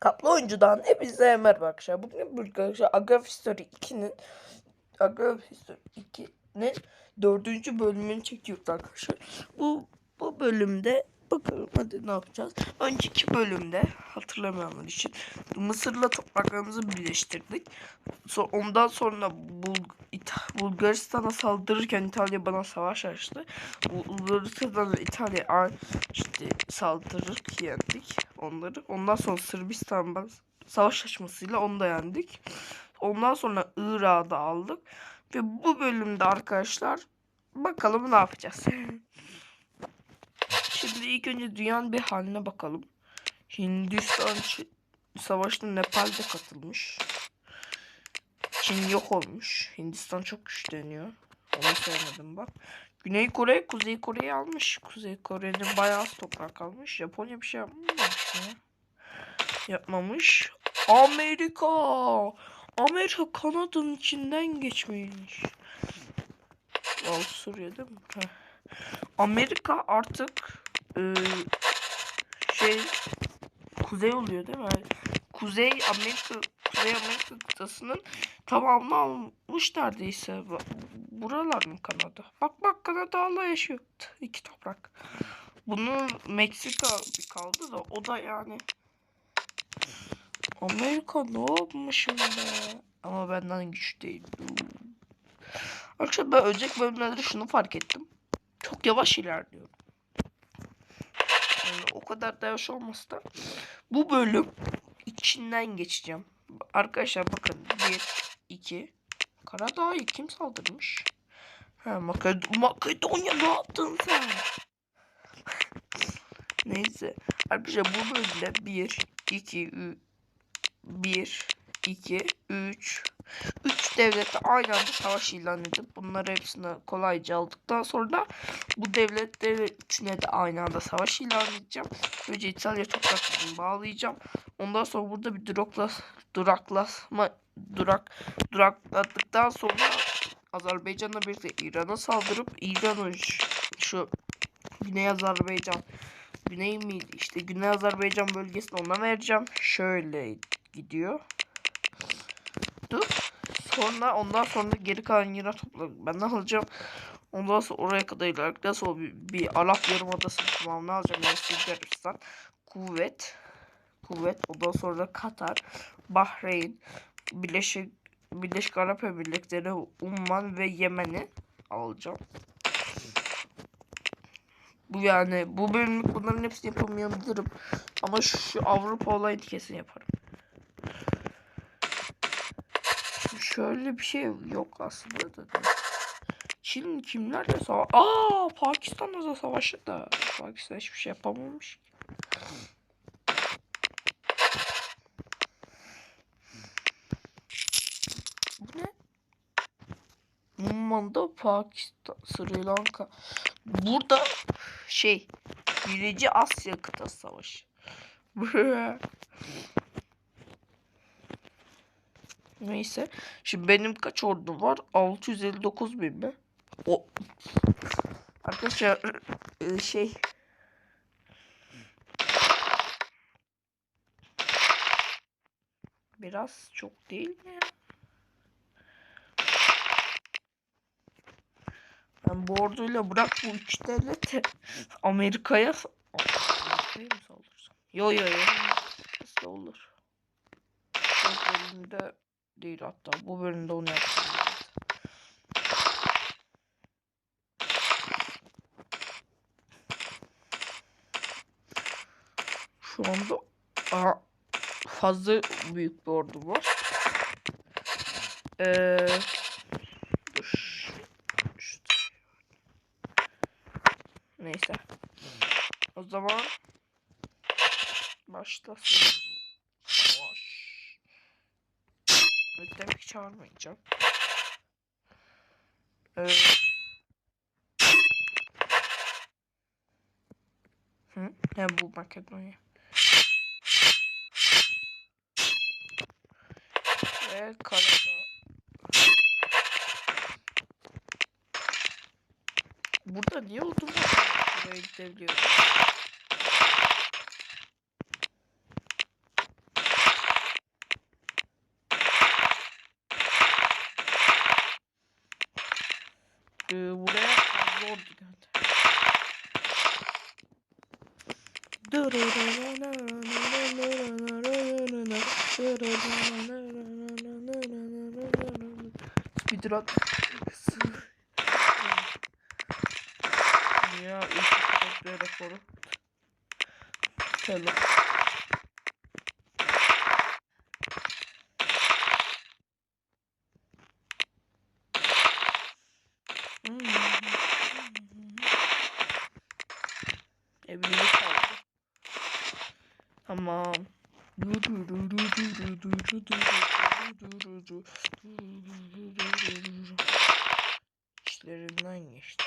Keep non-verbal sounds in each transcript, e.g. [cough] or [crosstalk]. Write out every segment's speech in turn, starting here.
Kaplı oyuncudan hepinize merhaba arkadaşlar. Bugün bir arkadaşlar Agraf History 2'nin Agraf History 2'nin dördüncü bölümünü çekiyoruz arkadaşlar. Bu bu bölümde bakalım hadi ne yapacağız. Önceki bölümde hatırlamayanlar için Mısır'la topraklarımızı birleştirdik. So, ondan sonra Bul İta- Bulgaristan'a saldırırken İtalya bana savaş açtı. Bulgaristan'la İtalya işte saldırırken yendik onları. Ondan sonra Sırbistan'la savaş açmasıyla onu da yendik. Ondan sonra Irak'ı da aldık. Ve bu bölümde arkadaşlar bakalım ne yapacağız. [laughs] Şimdi ilk önce dünyanın bir haline bakalım. Hindistan savaşına Nepal'de katılmış. Çin yok olmuş. Hindistan çok güçleniyor. Onu sevmedim bak. Güney Kore Kuzey Kore'yi almış. Kuzey Kore'nin bayağı az toprak almış. Japonya bir şey yapmamış mı? Yapmamış. Amerika. Amerika Kanada'nın içinden geçmiş. Avusturya değil mi? Heh. Amerika artık e, şey kuzey oluyor değil mi? Kuzey Amerika Kuzey Amerika kıtasının tamamını almış neredeyse. Bu- Buralar mı Kanada? Bak bak Kanada hala yaşıyor. Tüh, İki toprak. Bunu Meksika bir kaldı da o da yani. Amerika ne yapmışım be? Ama benden güç değil. Arkadaşlar ben önceki bölümlerde şunu fark ettim. Çok yavaş ilerliyorum. Yani o kadar da yavaş olmasa da bu bölüm içinden geçeceğim. Arkadaşlar bakın 1 2 Karadağ'ı kim saldırmış? Ha Maked- Makedonya ne yaptın sen? [laughs] Neyse. Arkadaşlar bu bölümde 1 2 1 2 3 3 devlete aynı anda savaş ilan edip bunları hepsini kolayca aldıktan sonra bu devletleri üçüne de aynı anda savaş ilan edeceğim. Önce İtalya topraklarını bağlayacağım. Ondan sonra burada bir durakla duraklasma durak durakladıktan sonra Azerbaycan'la birlikte İran'a saldırıp İran'ın ş- şu Güney Azerbaycan Güney miydi işte Güney Azerbaycan bölgesini ona vereceğim. Şöyle gidiyor. Dur. Sonra ondan sonra geri kalan yere topla ben ne alacağım? Ondan sonra oraya kadar ilerledikten sonra bir, bir Arap Yarımadası tamamını alacağım. Yani Sırbistan, Kuvvet, Kuvvet, ondan sonra Katar, Bahreyn, Birleşik Birleşik Arap Emirlikleri, Umman ve Yemen'i alacağım. Bu yani bu bölümlük bunların hepsini yapamayabilirim. Ama şu Avrupa olayını kesin yaparım. Şöyle bir şey yok aslında da. Çin kimlerle savaş... Aa Pakistan'la da savaşı da. Pakistan hiçbir şey yapamamış. ki. Bu ne? Mumman'da Pakistan, Sri Lanka. Burada şey Birinci Asya kıtası savaşı. [laughs] Neyse. Şimdi benim kaç ordum var? 659 bin mi? O. Arkadaşlar e, şey biraz çok değil mi Ben bu orduyla bırak bu üç devleti [laughs] Amerika'ya Amerika'ya mı saldırsam? Yo yo yo. Nasıl olur? Bu bölümde değil hatta. Bu bölümde onu yapacağım. Şu anda aha, fazla büyük bir ordu var. Eee dur. Şurada. Neyse. O zaman başlasın. Savaş. Evet, demek ki çağırmayacağım. Ee, Hı? Ne bu Makedonya? Ve Kanada. Burada niye Şöyle gidebiliyoruz. Ee, buraya zor dikkat. Bir. Hello. Evlilik kaldı. Tamam. İşlerinden geçti.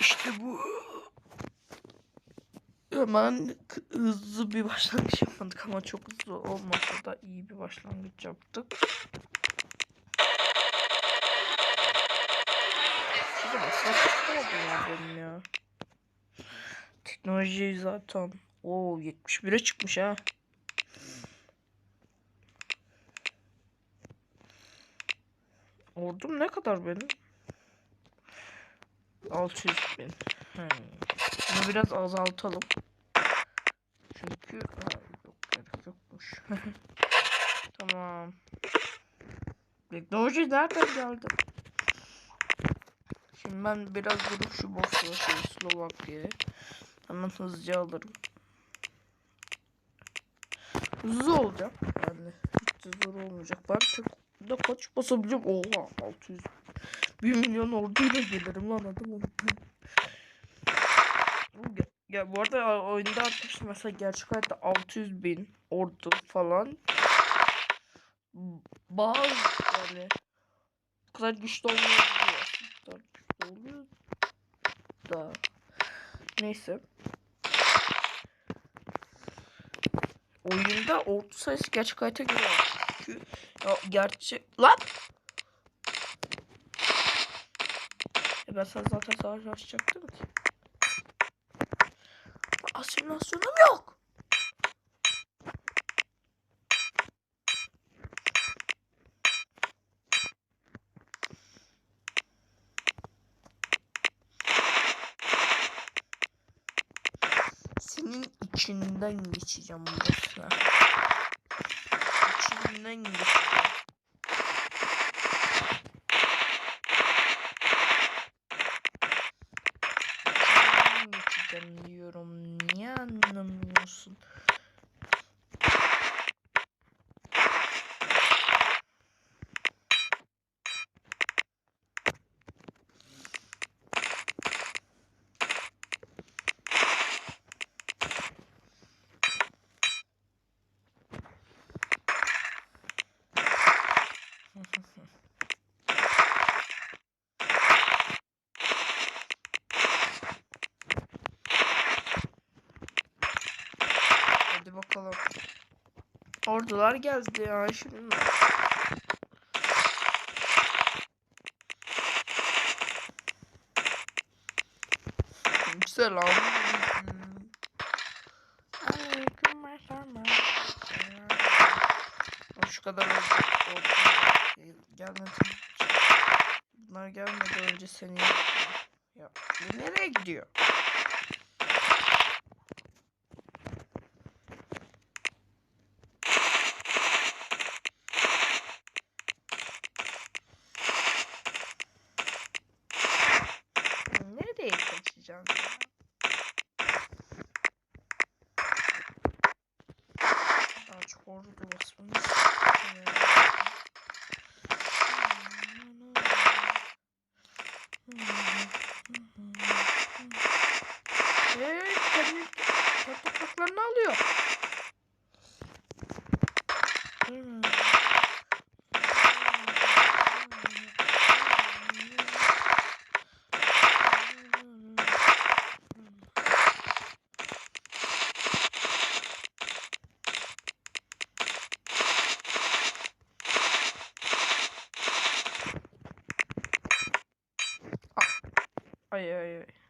İşte bu. Hemen hızlı bir başlangıç yapmadık ama çok hızlı olmasa da iyi bir başlangıç yaptık. Ya ya. Teknoloji zaten. Oo 71'e çıkmış ha. Ordum ne kadar benim? 600 bin. Hmm. Bunu biraz azaltalım. Çünkü ha, yok gerek yokmuş. [laughs] tamam. Teknoloji nereden geldi? Şimdi ben biraz durup şu boşluğa şey Slovakya'ya hemen hızlıca alırım. Hızlı olacak yani. Hiç de zor olmayacak. Ben tek de kaç basabileceğim? Oha 600 1 milyon orduyla gelirim lan adamım. Ya- bu arada oyunda arkadaşlar mesela gerçek hayatta 600 bin ordu falan bazı yani bu kadar güçlü olmayabiliyor. Güçlü oluyor da neyse. Oyunda ordu sayısı gerçek hayata göre. Çünkü ya gerçek lan E ben sana zaten savaş açacaktım ki. Asimilasyonum yok. Senin içinden geçeceğim burasına. İçinden geçeceğim. İçinden geçeceğim diyorum. Niye anlamıyorsun? Hadi bakalım. Ordular geldi ya şimdi. Selam. Şu kadar oldu. Gelmedi. Bunlar gelmeden önce seni ya bu nereye gidiyor? corridors Ojoj, oj, oj.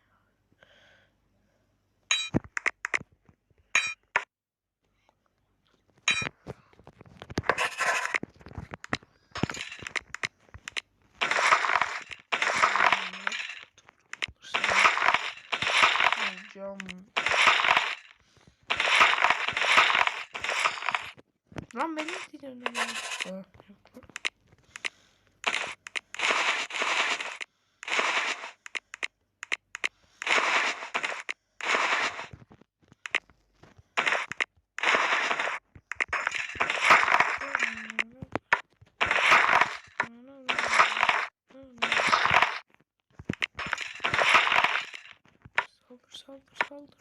Saldır saldır.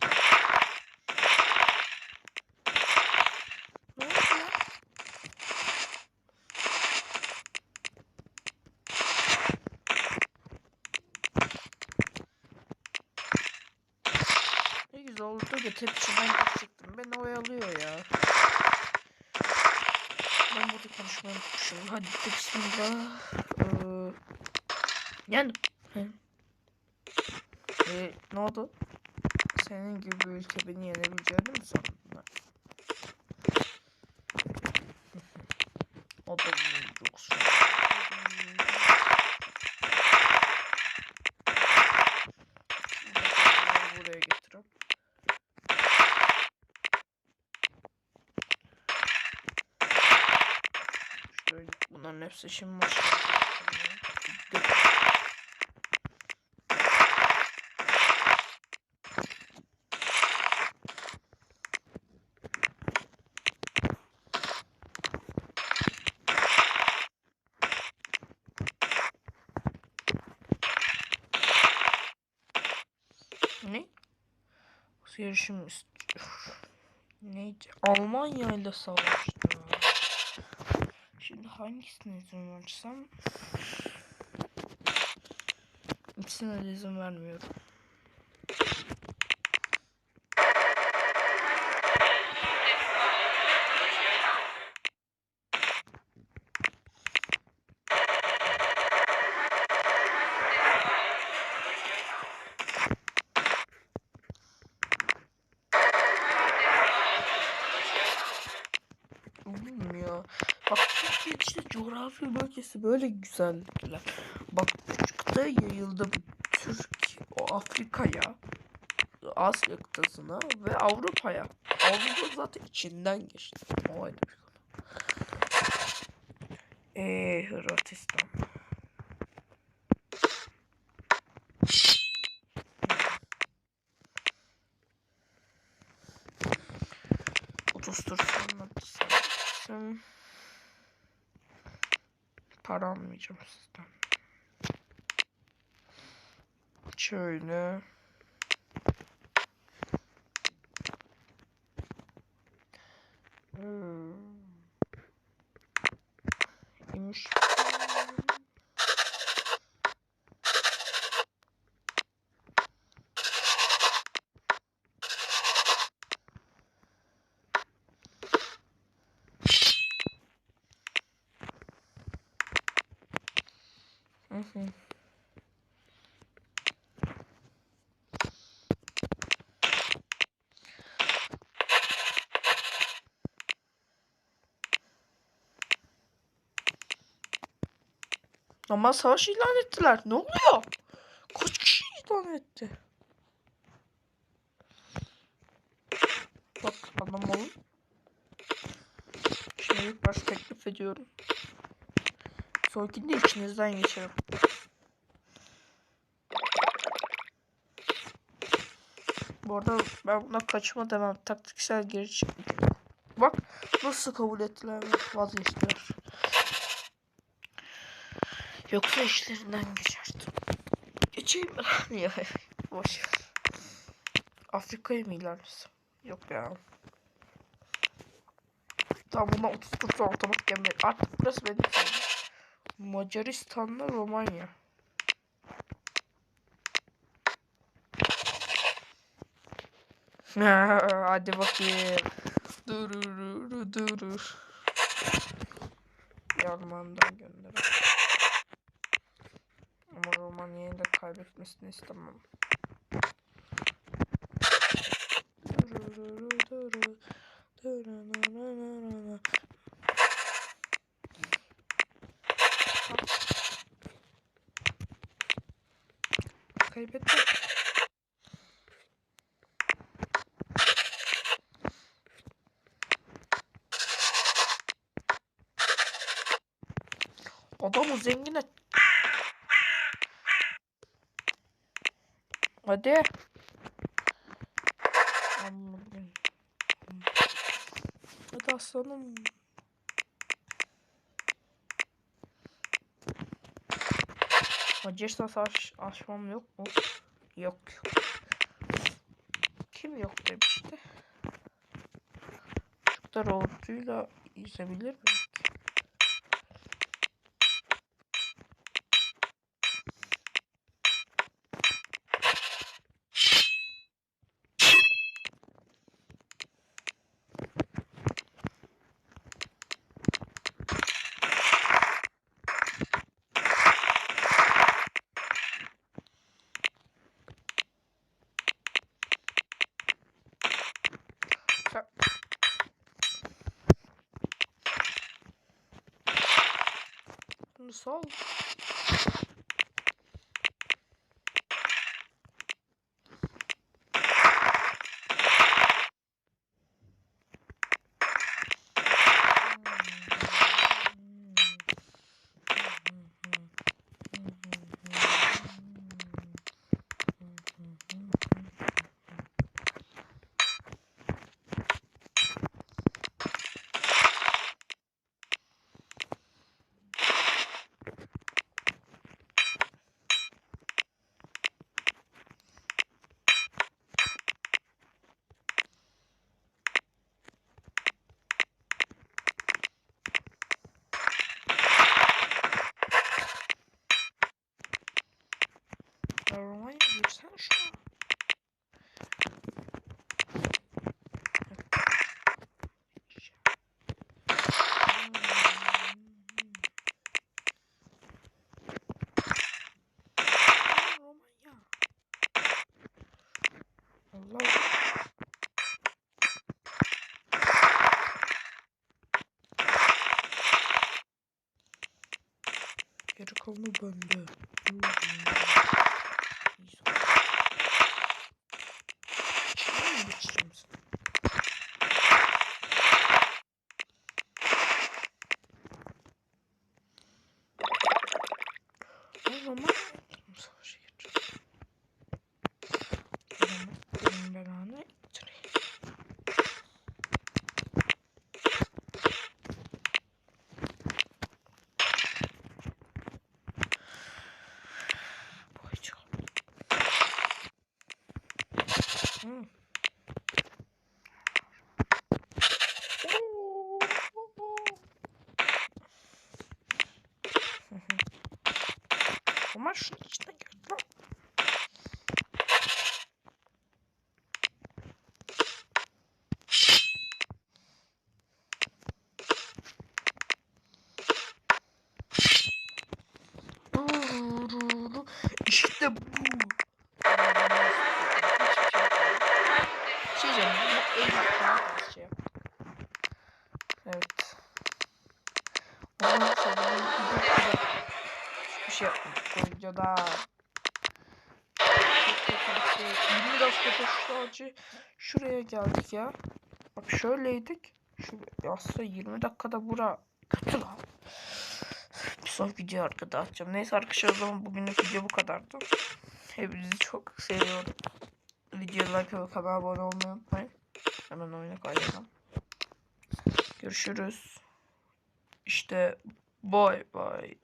Ne oldu ya? Ne güzel oldu da tepçiden çıktım. Beni oyalıyor ya. Ben burada konuşmayı unutmuşum. Hadi bismillah. Ee, yani. Ee, ne oldu? Senin gibi bir ülke beni yenebileceğini mi sandın? lan? Adam yoksun. Buraya getirip. Bunların hepsi şimdi maşallah. Ne? Yarışım istiyor. Neydi? Almanya ile savaştı. Şimdi hangisine izin versem? İkisine izin vermiyorum. Oğlum ya. Bak Türkiye işte coğrafi bölgesi böyle güzellikler. Bak kıtaya yayıldı Türk o Afrika'ya. Asya kıtasına ve Avrupa'ya. Avrupa zaten içinden geçti. O ayrı bir konu. Eee Hırvatistan. Otuz sonra sanırım. Para almayacağım sizden. Şöyle. Hmm. İmiş. Hı hı. Ama savaş ilan ettiler. Ne oluyor? Kaç kişi ilan etti? Bak anlamalı. Şimdi ilk baş teklif ediyorum. Sonrakinde içinizden geçerim. Bu arada ben buna kaçma demem. Taktiksel geri çıkma. Bak nasıl kabul ettiler vazgeçtiler. Yoksa işlerinden geçerdim. Geçeyim mi? [laughs] ya boş. ver. Afrika'ya mı ilerlesin? Yok ya. Tamam bundan 30 tursa otomatik gemi. Artık burası benim. Macaristan'la Romanya. [laughs] Hadi bakayım. Durur durur. Yarmandan gönder. Ama Romanya'yı da kaybetmesini istemem. Kaybettim. Adamı zengin et. Hadi. Allah'ım. Hadi aslanım. Macaristan savaş açmam yok mu? Yok. Kim yok demişti. Çocuklar orduyla izleyebilir miyim? Sen- Bunu sal. Ya Romanya girsene şuna. Romanya. Allah. Geri kalanı bende. Şuraya mı geçeceğim sen? O zaman savaşa gireceğim. O zaman benim belanı ittireyim. Boyacı Hmm. Ama şunun içine gir lan. İşte bu. Şey diyeceğim, bu en daha az şey yaptık. Evet. Ondan sonra bu videoda bir şey yapmadık. Bu videoda 20 dakikada sadece şuraya geldik ya. Bak şöyleydik. Şu aslında 20 dakikada bura kötü lan. Bir sonraki video arkada atacağım. Neyse arkadaşlar o zaman bugünlük video bu kadardı. Hepinizi çok seviyorum. Videoya like ve kanala abone olmayı unutmayın. Hemen oyuna kaydedeceğim. Görüşürüz. İşte bye bye.